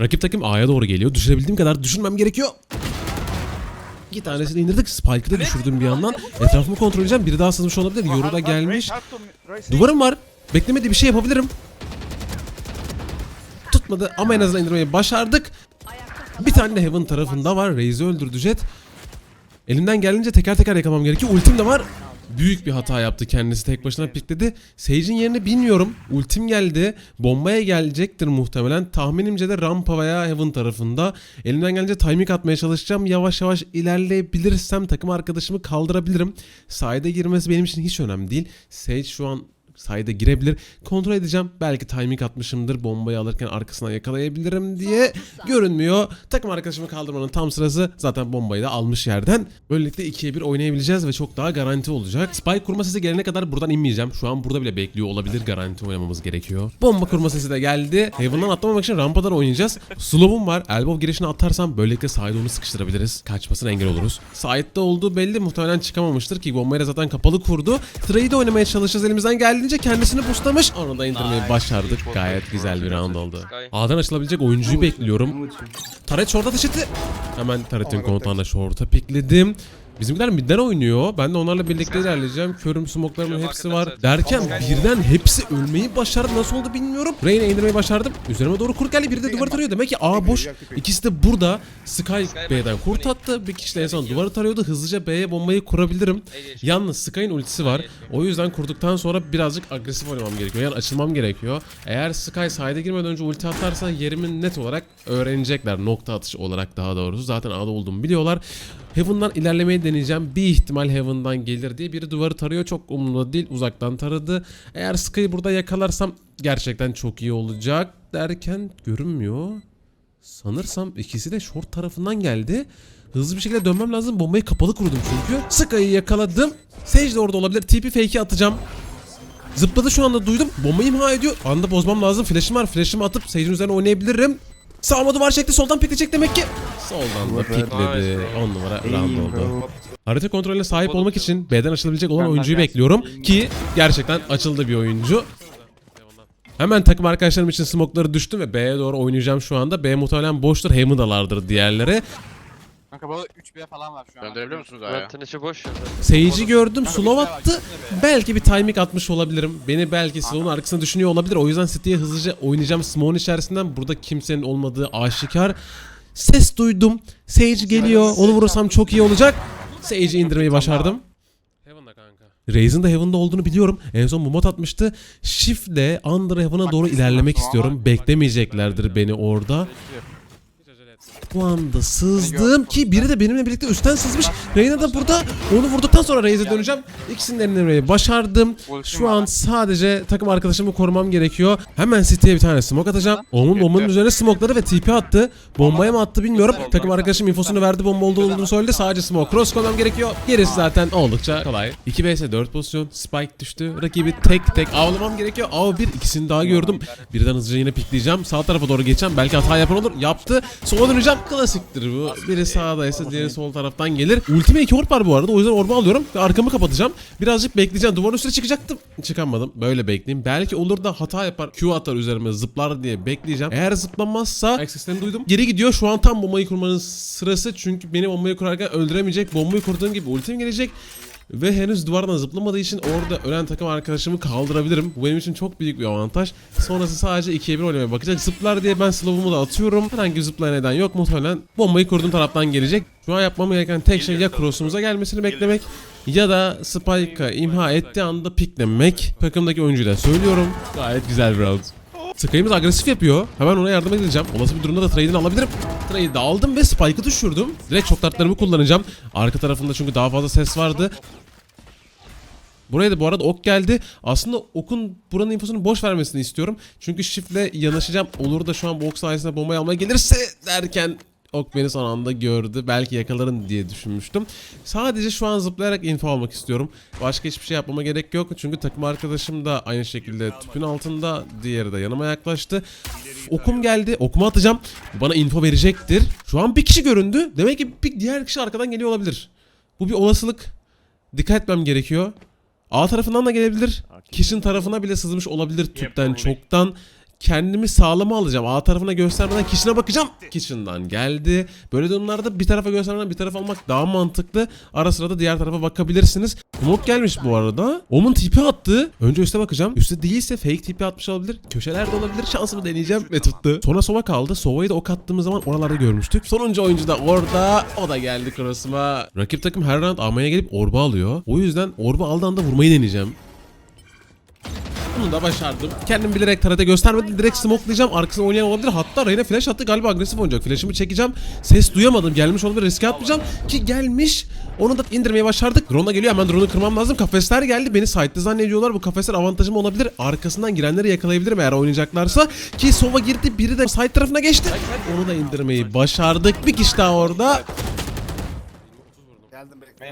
Rakip takım A'ya doğru geliyor. Düşürebildiğim kadar düşünmem gerekiyor. İki tanesini indirdik. Spike'ı da düşürdüm bir yandan. Etrafımı kontrol edeceğim. Biri daha sızmış olabilir. Yoru da gelmiş. Duvarım var. Beklemediği bir şey yapabilirim. Tutmadı ama en azından indirmeyi başardık. Bir tane de Heaven tarafında var. Raze'i öldürdü Jet. Elimden geldiğince teker teker yakalamam gerekiyor. Ultim de var. Büyük bir hata yaptı kendisi tek başına pikledi. Sage'in yerini bilmiyorum. Ultim geldi. Bombaya gelecektir muhtemelen. Tahminimce de rampa veya heaven tarafında. Elimden gelince timing atmaya çalışacağım. Yavaş yavaş ilerleyebilirsem takım arkadaşımı kaldırabilirim. Sayda girmesi benim için hiç önemli değil. Sage şu an sayda girebilir. Kontrol edeceğim. Belki timing atmışımdır. Bombayı alırken arkasından yakalayabilirim diye görünmüyor. Takım arkadaşımı kaldırmanın tam sırası. Zaten bombayı da almış yerden. Böylelikle 2'ye 1 oynayabileceğiz ve çok daha garanti olacak. Spike kurma sesi gelene kadar buradan inmeyeceğim. Şu an burada bile bekliyor olabilir. Garanti oynamamız gerekiyor. Bomba kurma sesi de geldi. Heaven'dan atlamamak için rampadan oynayacağız. Slow'um var. Elbow girişine atarsam böylelikle side onu sıkıştırabiliriz. Kaçmasına engel oluruz. Side'da olduğu belli. Muhtemelen çıkamamıştır ki bombayla zaten kapalı kurdu. Trade'i oynamaya çalışacağız elimizden geldiğince kendisini boostlamış. Onu da indirmeyi başardık. Gayet güzel bir round oldu. A'dan açılabilecek oyuncuyu bekliyorum. Taret ateş etti. Hemen Taret'in kontağına short'a pikledim. Bizimkiler midden oynuyor. Ben de onlarla birlikte ilerleyeceğim. Körüm smoke'larımın hepsi var. Derken birden hepsi ölmeyi başardı. Nasıl oldu bilmiyorum. Reyna indirmeyi başardım. Üzerime doğru kurt geldi. Biri de duvar tarıyor. Demek ki A boş. İkisi de burada. Sky B'den kurt attı. Bir kişi de en son duvarı tarıyordu. Hızlıca B'ye bombayı kurabilirim. Yalnız Sky'ın ultisi var. O yüzden kurduktan sonra birazcık agresif oynamam gerekiyor. Yani açılmam gerekiyor. Eğer Sky side'e girmeden önce ulti atarsa yerimi net olarak öğrenecekler. Nokta atışı olarak daha doğrusu. Zaten A'da olduğumu biliyorlar. Heaven'dan ilerlemeyi deneyeceğim. Bir ihtimal Heaven'dan gelir diye biri duvarı tarıyor. Çok umurumda değil. Uzaktan taradı. Eğer Sky'ı burada yakalarsam gerçekten çok iyi olacak derken görünmüyor. Sanırsam ikisi de short tarafından geldi. Hızlı bir şekilde dönmem lazım. Bombayı kapalı kurdum çünkü. Sky'ı yakaladım. Sage de orada olabilir. TP fake'i atacağım. Zıpladı şu anda duydum. Bombayı imha ediyor. Anda bozmam lazım. Flash'ım var. Flash'ımı atıp Sage'in üzerine oynayabilirim. Sağıma duvar çekti. Soldan pikleyecek demek ki. Soldan da pikledi. 10 numara round oldu. Harita kontrolüne sahip olmak için B'den açılabilecek olan oyuncuyu bekliyorum. Ki gerçekten açıldı bir oyuncu. Hemen takım arkadaşlarım için smoke'ları düştüm ve B'ye doğru oynayacağım şu anda. B muhtemelen boştur. Heaven'dalardır diğerleri. Kanka burada 3B falan var şu an. Döndürebiliyor musunuz A'ya? Zaten içi boş ya. Seyirci gördüm. Slow attı. Belki bir timing atmış olabilirim. Beni belki slow'un arkasında düşünüyor olabilir. O yüzden City'ye hızlıca oynayacağım. Smoke'un içerisinden burada kimsenin olmadığı aşikar. Ses duydum. Sage geliyor. Onu vurursam çok iyi olacak. Sage'i indirmeyi başardım. Heaven'da kanka. Raze'in de Heaven'da olduğunu biliyorum. En son Mumat atmıştı. Shift'le Under Heaven'a doğru ilerlemek istiyorum. Beklemeyeceklerdir beni orada. Bu anda sızdım ki biri de benimle birlikte üstten sızmış. Reyna da burada. Onu vurduktan sonra Raze'e döneceğim. İkisinin de indirmeyi başardım. Şu an sadece takım arkadaşımı korumam gerekiyor. Hemen City'ye bir tane smoke atacağım. Onun bombanın üzerine smoke'ları ve TP attı. Bombaya mı attı bilmiyorum. Takım arkadaşım infosunu verdi bomba olduğu olduğunu söyledi. Sadece smoke cross koymam gerekiyor. Gerisi zaten oldukça kolay. 2 vs 4 pozisyon. Spike düştü. Rakibi tek tek avlamam gerekiyor. Av bir ikisini daha gördüm. Birden hızlıca yine pikleyeceğim. Sağ tarafa doğru geçeceğim. Belki hata yapan olur. Yaptı. Sola döneceğim. Klasiktir bu. Biri sağdaysa diğeri sol taraftan gelir. Ultime 2 orb var bu arada. O yüzden orbu alıyorum. Ve arkamı kapatacağım. Birazcık bekleyeceğim. Duvarın üstüne çıkacaktım. Çıkamadım. Böyle bekleyeyim. Belki olur da hata yapar. Q atar üzerime zıplar diye bekleyeceğim. Eğer zıplamazsa ayak seslerini duydum. Geri gidiyor. Şu an tam bombayı kurmanın sırası. Çünkü beni bombayı kurarken öldüremeyecek. Bombayı kurduğum gibi ultim gelecek. Ve henüz duvardan zıplamadığı için orada ölen takım arkadaşımı kaldırabilirim. Bu benim için çok büyük bir avantaj. Sonrası sadece 2'ye 1 oynamaya bakacak. Zıplar diye ben slow'umu da atıyorum. Herhangi bir zıplayan neden yok. Muhtemelen bombayı kurduğum taraftan gelecek. Şu an yapmam gereken tek şey ya cross'umuza gelmesini beklemek ya da Spike'a imha ettiği anda piklemek. Takımdaki oyuncuyu da söylüyorum. Gayet güzel bir round. Sky'ımız agresif yapıyor. Hemen ona yardım edeceğim. Olası bir durumda da trade'ini alabilirim. Trade'i aldım ve Spike'ı düşürdüm. Direkt çok tartlarımı kullanacağım. Arka tarafında çünkü daha fazla ses vardı. Buraya da bu arada ok geldi. Aslında okun buranın infosunu boş vermesini istiyorum. Çünkü shiftle yanaşacağım. Olur da şu an bu ok sayesinde bombayı almaya gelirse derken ok beni son anda gördü. Belki yakalarım diye düşünmüştüm. Sadece şu an zıplayarak info almak istiyorum. Başka hiçbir şey yapmama gerek yok. Çünkü takım arkadaşım da aynı şekilde tüpün altında. Diğeri de yanıma yaklaştı. Okum geldi. Okumu atacağım. Bana info verecektir. Şu an bir kişi göründü. Demek ki bir diğer kişi arkadan geliyor olabilir. Bu bir olasılık. Dikkat etmem gerekiyor. A tarafından da gelebilir. Kişinin tarafına bile sızmış olabilir tüpten çoktan. Kendimi sağlama alacağım. A tarafına göstermeden kişine bakacağım. Kitchen'dan geldi. Böyle durumlarda bir tarafa göstermeden bir taraf almak daha mantıklı. Ara sıra da diğer tarafa bakabilirsiniz. Smoke gelmiş bu arada. Omun tipi attı. Önce üste bakacağım. Üste değilse fake tipi atmış olabilir. Köşelerde olabilir. Şansımı deneyeceğim ve tuttu. Sonra Sova kaldı. Sova'yı da ok attığımız zaman oralarda görmüştük. Sonuncu oyuncu da orada. O da geldi cross'uma. Rakip takım her round almaya gelip orba alıyor. O yüzden orba aldığı anda vurmayı deneyeceğim. Bunu da başardım. Kendim bilerek tarete göstermedim. Direkt smokelayacağım. Arkasına oynayan olabilir. Hatta Reyna flash attı. Galiba agresif oynayacak. Flash'ımı çekeceğim. Ses duyamadım. Gelmiş olabilir. Riske atmayacağım. Ki gelmiş. Onu da indirmeyi başardık. Drone'a geliyor. Hemen drone'u kırmam lazım. Kafesler geldi. Beni site'de zannediyorlar. Bu kafesler avantajım olabilir. Arkasından girenleri yakalayabilirim eğer oynayacaklarsa. Ki Sova girdi. Biri de site tarafına geçti. Onu da indirmeyi başardık. Bir kişi daha orada.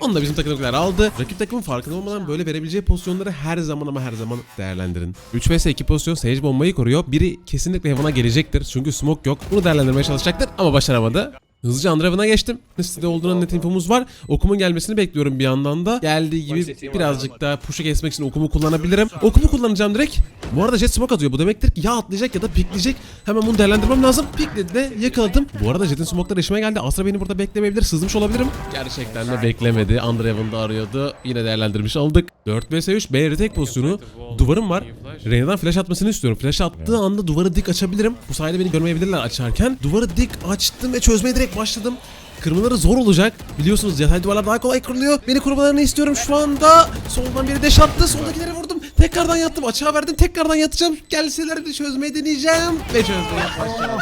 Onu da bizim takımdakiler aldı. Rakip takımın farkında olmadan böyle verebileceği pozisyonları her zaman ama her zaman değerlendirin. 3 vs 2 pozisyon Sage bombayı koruyor. Biri kesinlikle Heaven'a gelecektir. Çünkü smoke yok. Bunu değerlendirmeye çalışacaktır ama başaramadı. Hızlıca Andreven'a geçtim. Site'de olduğuna net infomuz var. Okumun gelmesini bekliyorum bir yandan da. Geldiği gibi birazcık daha push'u kesmek için okumu kullanabilirim. Okumu kullanacağım direkt. Bu arada Jet smoke atıyor. Bu demektir ki ya atlayacak ya da pikleyecek. Hemen bunu değerlendirmem lazım. Pikledi de yakaladım. Bu arada Jet'in smoke'ları işime geldi. Astra beni burada beklemeyebilir. Sızmış olabilirim. Gerçekten de beklemedi. Andreven'da arıyordu. Yine değerlendirmiş olduk. 4 vs 3 B retake pozisyonu. Duvarım var. Reyna'dan flash atmasını istiyorum. Flash attığı anda duvarı dik açabilirim. Bu sayede beni görmeyebilirler açarken. Duvarı dik açtım ve çözmeye direkt başladım. Kırmaları zor olacak. Biliyorsunuz yatay duvarlar daha kolay kırılıyor. Beni korumalarını istiyorum şu anda. Soldan biri deş attı. Soldakileri vurdum. Tekrardan yattım. Açığa verdim. Tekrardan yatacağım. Gelseler bir çözmeyi deneyeceğim. Ve başardım.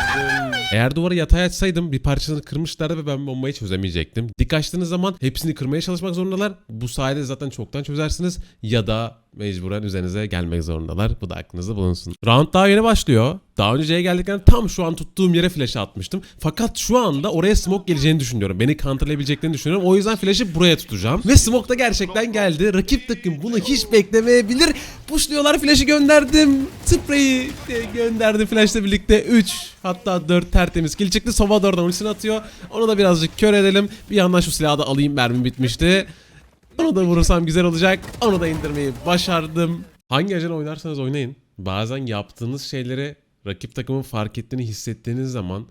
Eğer duvarı yatay açsaydım bir parçasını kırmışlardı ve ben bombayı çözemeyecektim. Dik açtığınız zaman hepsini kırmaya çalışmak zorundalar. Bu sayede zaten çoktan çözersiniz. Ya da mecburen üzerinize gelmek zorundalar. Bu da aklınızda bulunsun. Round daha yeni başlıyor. Daha önce C'ye geldikten tam şu an tuttuğum yere flash atmıştım. Fakat şu anda oraya smoke geleceğini düşünüyorum. Beni counterlayabileceklerini düşünüyorum. O yüzden flash'ı buraya tutacağım. Ve smoke da gerçekten geldi. Rakip takım bunu hiç beklemeyebilir. Pushluyorlar flash'ı gönderdim. Spray'i de gönderdim flash'la birlikte 3 hatta 4 tertemiz kill çıktı. Sova da oradan ultisini atıyor. Onu da birazcık kör edelim. Bir yandan şu silahı da alayım mermim bitmişti. Onu da vurursam güzel olacak. Onu da indirmeyi başardım. Hangi ajan oynarsanız oynayın. Bazen yaptığınız şeyleri rakip takımın fark ettiğini hissettiğiniz zaman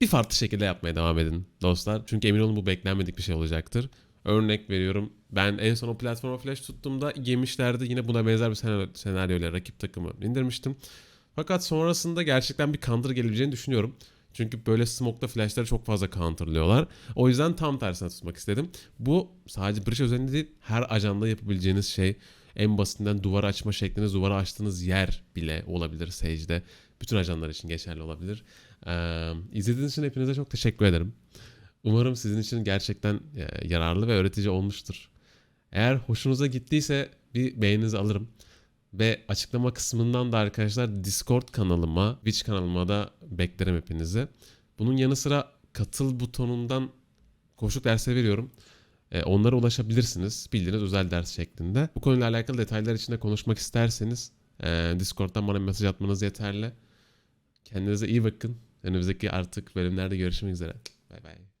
bir farklı şekilde yapmaya devam edin dostlar. Çünkü emin olun bu beklenmedik bir şey olacaktır. Örnek veriyorum. Ben en son o platforma flash tuttuğumda yemişlerdi. Yine buna benzer bir senaryo, senaryoyla rakip takımı indirmiştim. Fakat sonrasında gerçekten bir counter gelebileceğini düşünüyorum. Çünkü böyle smoke'la flashları çok fazla counterlıyorlar. O yüzden tam tersine tutmak istedim. Bu sadece Breach özelinde değil her ajanda yapabileceğiniz şey. En basitinden duvar açma şekliniz, duvarı açtığınız yer bile olabilir Sage'de. Bütün ajanlar için geçerli olabilir. Ee, izlediğiniz için hepinize çok teşekkür ederim. Umarım sizin için gerçekten yararlı ve öğretici olmuştur. Eğer hoşunuza gittiyse bir beğeninizi alırım. Ve açıklama kısmından da arkadaşlar Discord kanalıma, Twitch kanalıma da beklerim hepinizi. Bunun yanı sıra katıl butonundan koşuk dersleri veriyorum. E, onlara ulaşabilirsiniz. Bildiğiniz özel ders şeklinde. Bu konuyla alakalı detaylar içinde konuşmak isterseniz e, Discord'dan bana mesaj atmanız yeterli. Kendinize iyi bakın. Önümüzdeki artık bölümlerde görüşmek üzere. Bay bay.